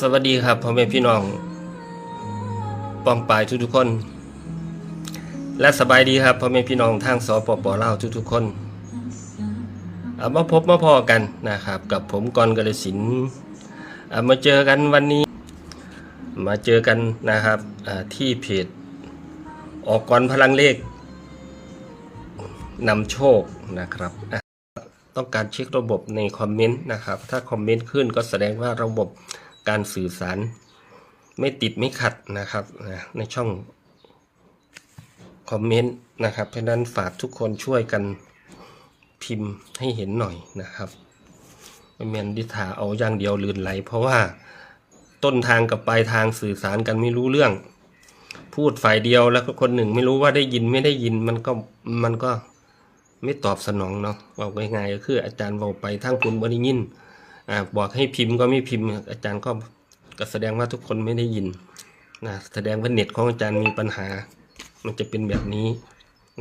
สวัสดีครับพ่อแม่พี่น้องปองปายทุกๆคน และสบายดีครับพ่อแม่พี่น้องทางสปปลาวทุกๆคนเอามาพบมาพอกันนะครับ กับผมกรกระสินเอามาเจอกันวันนี้ มาเจอกันนะครับที่เพจออกกรพลังเลขนำโชคนะครับ ต้องการเช็คระบบในคอมเมนต์นะครับ ถ้าคอมเมนต์ขึ้นก็แสดงว่าระบบ การสื่อสาร ไม่ติดไม่ขัดนะครับนะในช่องคอมเมนต์นะครับเพราะนั้นฝากทุกคนช่วยกันพิมพ์ให้เห็นหน่อยนะครับไม่แมนดิถาเอาอย่างเดียวลื่นไหล เพราะว่าต้นทางกับปลายทางสื่อสารกันไม่รู้เรื่อง พูดฝ่ายเดียวแล้วก็คนหนึ่งไม่รู้ว่าได้ยินไม่ได้ยินมันก็มันก็ไม่ตอบสนองเนาะบอกง่ายๆก็คืออาจารย์บอกไปทั้งคุณบริยิน บอกให้พิมพ์ก็ไม่พิมพ์ อาจารย์ก็ก็แสดงว่าทุกคนไม่ได้ยินนะแสดงว่าเน็ตของอาจารย์มีปัญหา มันจะเป็นแบบนี้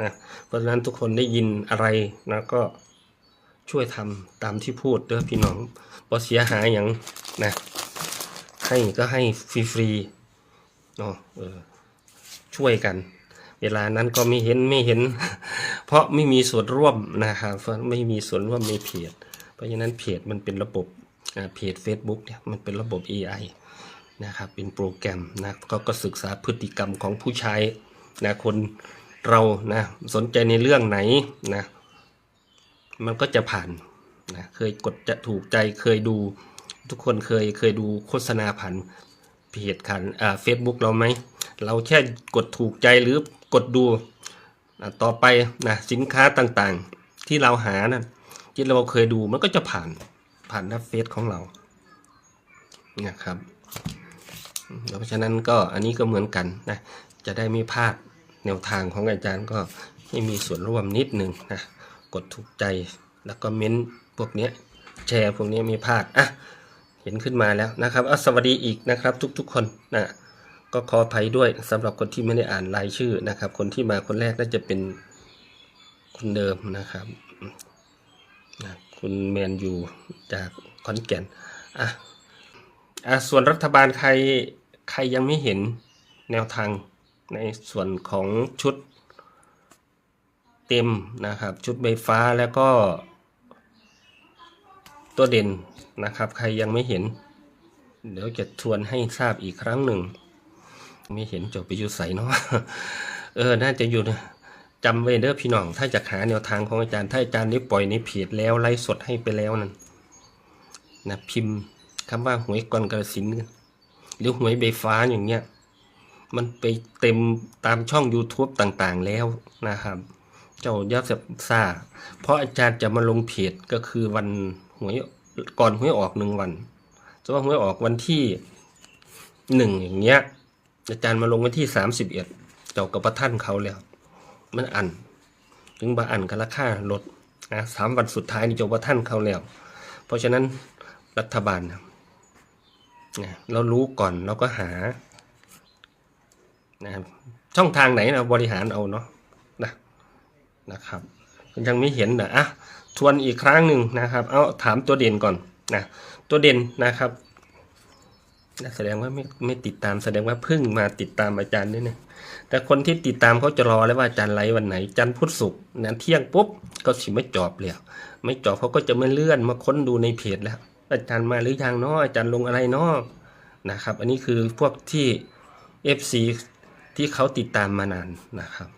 นะเพราะฉะนั้นทุกคนได้ยินอะไรนะก็ช่วยทำตามที่พูดเด้อพี่น้องพอเสียหายอย่างนะให้ก็ให้ฟรีๆเนาะเออช่วยกัน เวลานั้นก็ไม่เห็นไม่เห็น เพราะไม่มีส่วนร่วมนะครับไม่มีส่วนร่วมในเพจ เพราะฉะนั้นเพจมันเป็นระบบเพจ Facebook เนี่ยมันเป็นระบบ AI นะครับเป็นโปรแกรมนะก็ก็ศึกษาพฤติกรรมของผู้ใช้นะคนเรานะสนใจในเรื่องไหนนะมันก็จะผ่านนะเคยกดจะถูกใจเคยดูทุกคนเคยเคยดูโฆษณาผ่านเพจขันอ่าเฟซบุ๊กเราไหม เราแค่กดถูกใจหรือกดดูต่อไปนะสินค้าต่างๆที่เราหานะ ที่เราเคยดูมันก็จะผ่านผ่านหน้าเฟซของเรานะครับเพราะฉะนั้นก็อันนี้ก็เหมือนกันนะจะได้ไม่พลาดแนวทางของอาจารย์ก็ให้มีส่วนร่วมนิดหนึ่งนะกดถูกใจแล้วก็เม้นพวกนี้แชร์พวกนี้ไม่พลาดอะเห็นขึ้นมาแล้วนะครับอสวัสดีอีกนะครับ ทุกๆ คนนะก็ขออภัยด้วยสำหรับคนที่ไม่ได้อ่านรายชื่อนะครับ คนที่มาคนแรกน่าจะเป็นคนเดิมนะครับ นะคุณแมนยูจากขอนแก่นอะอะส่วนรัฐบาลใครใครยังไม่เห็นแนวทางในส่วนของชุดเต็มนะครับ ชุดใบฟ้าแล้วก็ตัวเด่นนะครับ ใครยังไม่เห็น เดี๋ยวจะทวนให้ทราบอีกครั้งหนึ่ง ไม่เห็นจบไปอยู่ใสเนาะเออ น่าจะอยู่นะ จำไว้เด้อพี่น้อง ถ้าจะหาแนวทางของอาจารย์ ถ้าอาจารย์ได้ปล่อยในเพจแล้วไลฟ์สดให้ไปแล้วนั่นนะพิมพ์คำว่าหวยกรกระสินหรือหวยใบฟ้าอย่างเงี้ย มันไปเต็มตามช่อง YouTube ต่างๆแล้วนะครับ เจ้ายักษ์ซาเพราะอาจารย์จะมาลงเพจก็คือวันหวยก่อนหวยออกหนึ่งวันสมมติว่าหวยออกวันที่หนึ่งอย่างเงี้ยอาจารย์มาลงวันที่สามสิบเอ็ดเจ้ากับประท่านเขาแล้ว มันอันถึงบาอันกันราคาลดนะสามวันสุดท้ายนี่จ้าประท่านเขาแล้ว เพราะฉะนั้นรัฐบาลนะเรารู้ก่อนเราก็หานะช่องทางไหนเราบริหารเอาเนาะนะนะครับยังไม่เห็นนะอะทวนอีกครั้งหนึ่งนะครับ เอาถามตัวเด่นก่อนนะตัวเด่นนะครับ แสดงว่าไม่ไม่ติดตามแสดงว่าเพิ่งมาติดตามอาจารย์นี่นะแต่คนที่ติดตามเขาจะรอแล้วว่าอาจารย์ไลฟ์วันไหนจันทร์พุธศุกร์นะเที่ยงปุ๊บก็สิไม่จอบแล้วไม่จอบเขาก็จะไมาเลื่อนมาค้นดูในเพจแล้วอาจารย์มาหรือยังเนาะอาจารย์ลงอะไรเนาะนะครับ อันนี้คือพวกที่ FC ที่เขาติดตามมานานนะครับ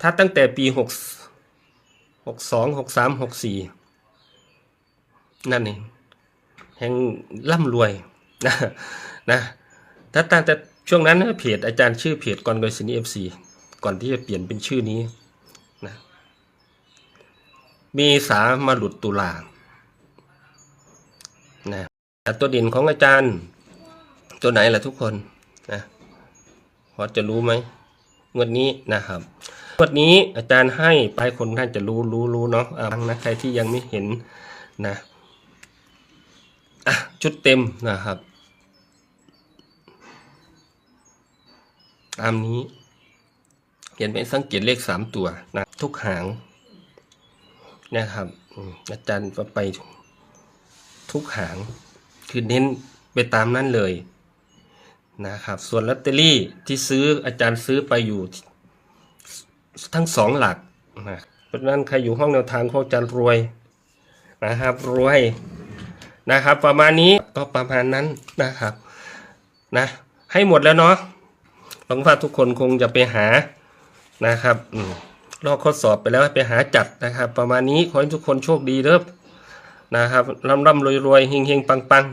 ถ้าตั้งแต่ปีหกหกสองหกสามหกสี่นั่นเองแห่งร่ำรวย นะนะถ้าตั้งแต่ช่วงนั้นนะเพจอาจารย์ชื่อเพจกอนกอยสินีเอฟซีก่อนที่จะเปลี่ยนเป็นชื่อนี้นะมีสามาหลุดตุลานะแต่ตัวเด่นของอาจารย์ ตัวไหนล่ะทุกคนนะพอจะรู้ไหมงวดนี้นะครับงวันนี้อาจารย์ให้ไปคนท่านจะรู้รู้รู้เนาะอะฟังนะใครที่ยังไม่เห็นนะอะชุดเต็มนะครับ ตามนี้เห็นไหมสังเกตเลขสามตัวนะทุกหางนะครับอาจารย์ก็ไปทุกหาง คือเน้นไปตามนั้นเลยนะครับ ส่วนลอตเตอรี่ที่ซื้ออาจารย์ซื้อไปอยู่ทั้งสองหลักนะเพราะฉะนั้นใครอยู่ห้องแนวทางของอาจารย์รวยนะครับรวยนะครับ ประมาณนี้ก็ประมาณนั้นนะครับนะให้หมดแล้วเนาะ หวังว่าทุกคนคงจะไปหานะครับอืลอกข้อสอบไปแล้วไปหาจัดนะครับ ประมาณนี้ขอให้ทุกคนโชคดีเด้อนะครับร่ำร่ำรวยรวยเฮงเฮงปังปัง